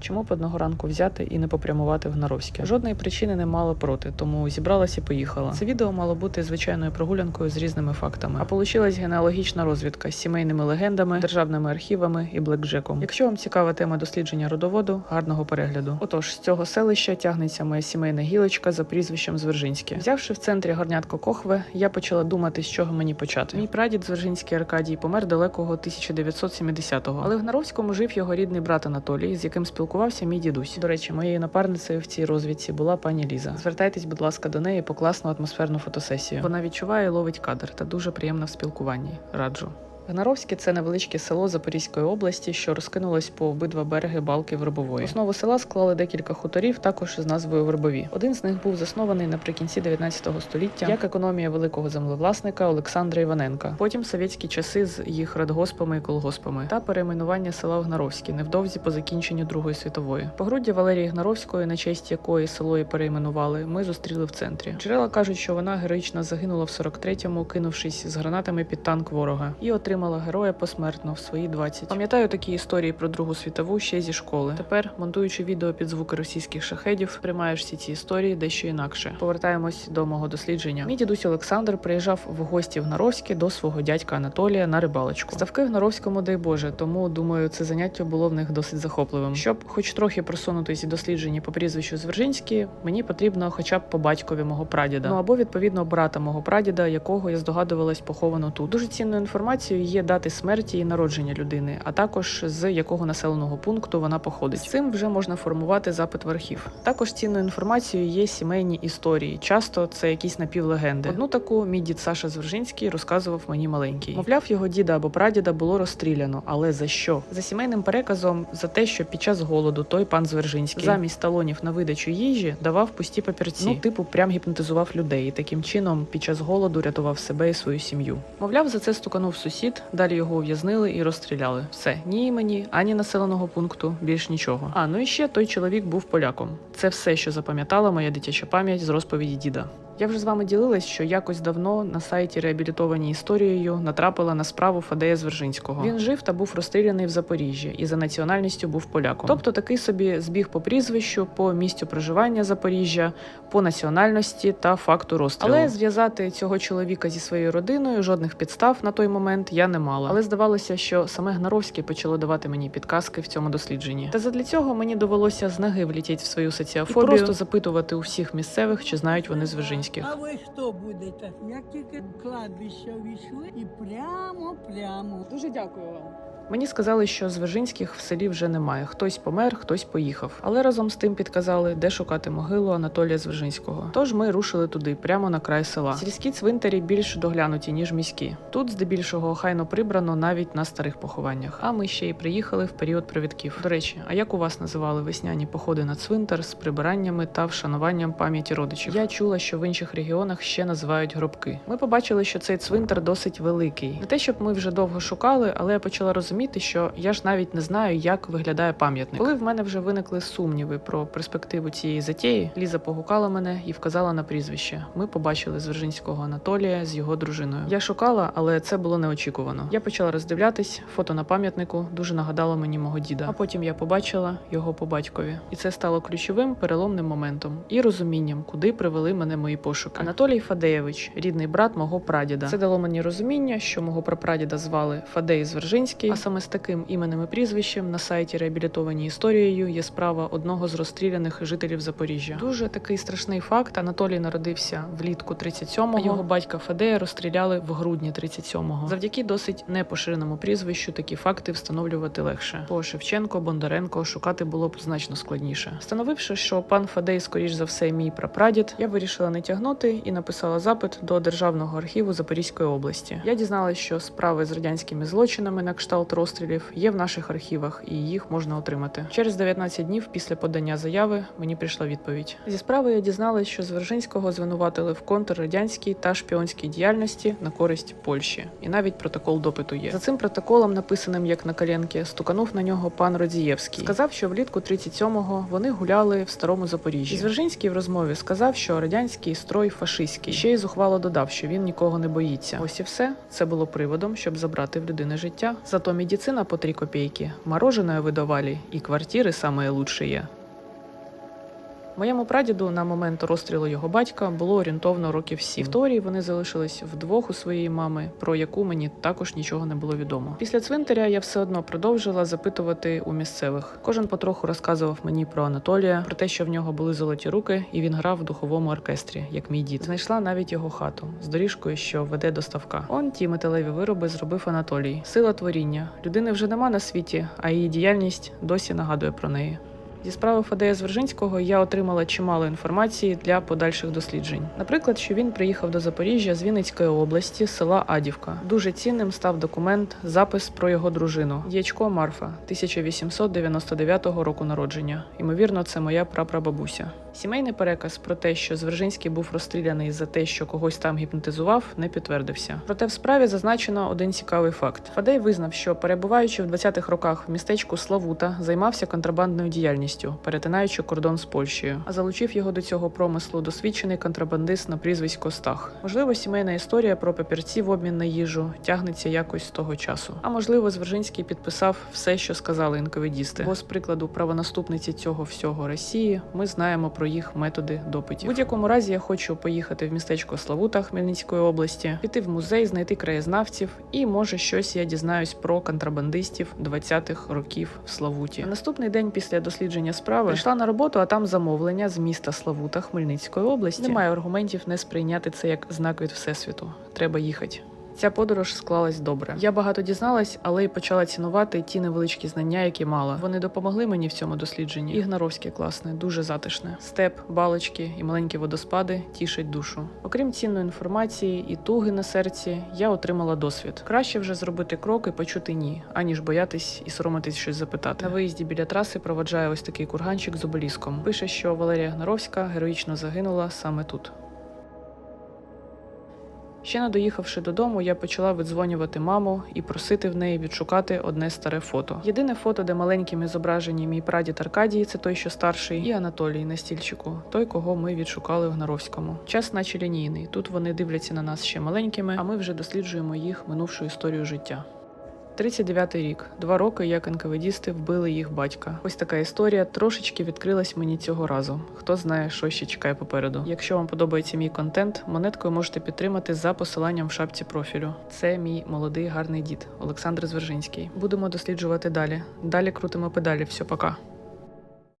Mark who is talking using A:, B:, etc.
A: чому б одного ранку взяти і не попрямувати в Гнаровське. Жодної причини не мала проти, тому зібралась і поїхала. Це відео мало бути звичайною прогулянкою з різними фактами. А получилась генеалогічна розвідка з сімейними легендами, державними архівами і блекджеком. Якщо вам цікава тема дослідження родоводу, гарного перегляду. Отож, з цього селища тягнеться моя сімейна гілочка за прізвищем Звержинське. Взявши в центрі горнятко Кохве, я почала думати, з чого мені почати. Мій прадід Звержинський Аркадій помер далекого 1970-го, але в Гнаровському жив його рідний брат Анатолій, з яким спілкувався мій дідусь. До речі, моєю напарницею в цій розвідці була пані Ліза. Звертайтесь, будь ласка, до неї по класну атмосферну фотосесію. Вона відчуває ловить кадр та дуже приємна в спілкуванні. Раджу. Гнаровське це невеличке село Запорізької області, що розкинулось по обидва береги балки Вербової. Основу села склали декілька хуторів, також з назвою Вербові. Один з них був заснований наприкінці 19 століття як економія великого землевласника Олександра Іваненка. Потім совєтські часи з їх радгоспами і колгоспами та перейменування села в Гнаровське невдовзі по закінченню Другої світової. Погруддя Валерії Гнаровської, на честь якої село і перейменували, ми зустріли в центрі. Джерела кажуть, що вона героїчно загинула в 43-му, кинувшись з гранатами під танк ворога, і отримала героя посмертно в свої 20. Пам'ятаю такі історії про Другу світову ще зі школи. Тепер, монтуючи відео під звуки російських шахедів, приймаєш всі ці історії дещо інакше. Повертаємось до мого дослідження. Мій дідусь Олександр приїжджав в гості в Гнаровське до свого дядька Анатолія на рибалочку. Ставки в Гнаровському, дай Боже, тому думаю, це заняття було в них досить захопливим. Щоб хоч трохи просунутися в дослідженні по прізвищу Звержинський, мені потрібно хоча б по батькові мого прадіда. Ну або відповідно брата мого прадіда, якого я здогадувалась поховано тут. Дуже цінною інформацією є дати смерті і народження людини, а також з якого населеного пункту вона походить. Цим вже можна формувати запит в архів. Також цінною інформацією є сімейні історії. Часто це якісь напівлегенди. Одну таку мій дід Саша Звержинський розказував мені маленький. Мовляв, його діда або прадіда було розстріляно, але за що? За сімейним переказом за те, що під час голоду той пан Звержинський замість талонів на видачу їжі давав пусті папірці. Ну, типу, прям гіпнотизував людей і таким чином під час голоду рятував себе і свою сім'ю. Мовляв, за це стуканув сусід. Далі його ув'язнили і розстріляли. Все, ні імені, ані населеного пункту, більш нічого. А ну і ще той чоловік був поляком. Це все, що запам'ятала моя дитяча пам'ять з розповіді діда. Я вже з вами ділилась, що якось давно на сайті реабілітовані історією натрапила на справу Фадея Звержинського. Він жив та був розстріляний в Запоріжжі і за національністю був поляком. Тобто такий собі збіг по прізвищу, по місцю проживання Запоріжжя, по національності та факту розстрілу. Але зв'язати цього чоловіка зі своєю родиною жодних підстав на той момент я не мала. Але здавалося, що саме Гнаровське почало давати мені підказки в цьому дослідженні. Та задля цього мені довелося з ноги влітіти в свою соціофобію, і просто запитувати у всіх місцевих, чи знають вони Звержинських.
B: А ви хто будете? Як тільки кладбище увійшли і прямо, прямо.
C: Дуже дякую вам.
A: Мені сказали, що Звержинських в селі вже немає. Хтось помер, хтось поїхав. Але разом з тим підказали, де шукати могилу Анатолія Звержинського. Тож ми рушили туди, прямо на край села. Сільські цвинтарі більш доглянуті, ніж міські. Тут здебільшого охайно прибрано навіть на старих похованнях. А ми ще й приїхали в період привідків. До речі, а як у вас називали весняні походи на цвинтар з прибираннями та вшануванням пам'яті родичів? Я чула, що в інших регіонах ще називають гробки. Ми побачили, що цей цвинтар досить великий. Не те, щоб ми вже довго шукали, але я почала розуміти, що я ж навіть не знаю, як виглядає пам'ятник. Коли в мене вже виникли сумніви про перспективу цієї затії, Ліза погукала мене і вказала на прізвище. Ми побачили Звержинського Анатолія з його дружиною. Я шукала, але це було неочікувано. Я почала роздивлятись фото на пам'ятнику, дуже нагадало мені мого діда. А потім я побачила його по батькові, і це стало ключовим переломним моментом і розумінням, куди привели мене мої пошуки. Анатолій Фадеєвич, рідний брат мого прадіда. Це дало мені розуміння, що мого прапрадіда звали Фадей Звержинський, а саме з таким іменем і прізвищем на сайті реабілітовані історією є справа одного з розстріляних жителів Запоріжжя. Дуже такий страшний факт. Анатолій народився влітку 37-го, а його батька Фадея розстріляли в грудні 37-го. Завдяки досить непоширеному прізвищу такі факти встановлювати легше. По Шевченко, Бондаренко шукати було б значно складніше. Встановивши, що пан Фадей, скоріш за все, мій прапрадід, я вирішила не тягнути і написала запит до державного архіву Запорізької області. Я дізналась, що справи з радянськими злочинами на кшталт розстрілів є в наших архівах, і їх можна отримати. Через 19 днів після подання заяви мені прийшла відповідь. Зі справи я дізналась, що Звержинського звинуватили в контррадянській та шпіонській діяльності на користь Польщі, і навіть протокол допиту є. За цим протоколом, написаним як на коленки, стуканув на нього пан Родієвський. Сказав, що влітку 37-го вони гуляли в старому Запоріжжі. Звержинський в розмові сказав, що радянський строй фашистський. Ще й зухвало додав, що він нікого не боїться. Ось і все це було приводом, щоб забрати в людини життя. Зато медицина по 3 копейки, мороженое выдавали и квартиры самые лучшие. Моєму прадіду на момент розстрілу його батька було орієнтовно років сім. В Торії вони залишились вдвох у своєї мами, про яку мені також нічого не було відомо. Після цвинтаря я все одно продовжила запитувати у місцевих. Кожен потроху розказував мені про Анатолія, про те, що в нього були золоті руки, і він грав в духовому оркестрі, як мій дід. Знайшла навіть його хату з доріжкою, що веде до ставка. Он ті металеві вироби зробив Анатолій. Сила творіння. Людини вже нема на світі, а її діяльність досі нагадує про неї. Зі справи Фадея Звержинського я отримала чимало інформації для подальших досліджень. Наприклад, що він приїхав до Запоріжжя з Вінницької області, села Адівка. Дуже цінним став документ, запис про його дружину Дячко Марфа, 1899 року народження. Ймовірно, це моя прапрабабуся. Сімейний переказ про те, що Звержинський був розстріляний за те, що когось там гіпнотизував, не підтвердився. Проте в справі зазначено один цікавий факт: Фадей визнав, що перебуваючи в 20-х роках в містечку Славута, займався контрабандною діяльністю, перетинаючи кордон з Польщею, а залучив його до цього промислу досвідчений контрабандист на прізвисько Стах. Можливо, сімейна історія про папірці в обмін на їжу тягнеться якось з того часу. А можливо, Звержинський підписав все, що сказали інковідісти. Бо з прикладу правонаступниці цього всього Росії ми знаємо про їх методи допитів. В будь-якому разі я хочу поїхати в містечко Славута Хмельницької області, піти в музей, знайти краєзнавців, і може щось я дізнаюсь про контрабандистів 20-х років в Славуті. На наступний день після дослідження справи прийшла на роботу, а там замовлення з міста Славута Хмельницької області. Немає аргументів не сприйняти це як знак від всесвіту. Треба їхати. Ця подорож склалась добре. Я багато дізналась, але й почала цінувати ті невеличкі знання, які мала. Вони допомогли мені в цьому дослідженні. Ігнаровське класне, дуже затишне. Степ, балочки і маленькі водоспади тішать душу. Окрім цінної інформації і туги на серці, я отримала досвід. Краще вже зробити крок і почути ні, аніж боятись і соромитись щось запитати. На виїзді біля траси проводжає ось такий курганчик з обеліском. Пише, що Валерія Гнаровська героїчно загинула саме тут. Ще не доїхавши додому, я почала видзвонювати маму і просити в неї відшукати одне старе фото. Єдине фото, де маленькими зображені мій прадід Аркадій, це той, що старший, і Анатолій на стільчику, той, кого ми відшукали в Гнаровському. Час, наче лінійний. Тут вони дивляться на нас ще маленькими, а ми вже досліджуємо їх минувшу історію життя. 39-й рік. Два роки як НКВДісти вбили їх батька. Ось така історія трошечки відкрилась мені цього разу. Хто знає, що ще чекає попереду. Якщо вам подобається мій контент, монеткою можете підтримати за посиланням в шапці профілю. Це мій молодий гарний дід Олександр Звержинський. Будемо досліджувати далі. Далі крутимо педалі. Все, пока.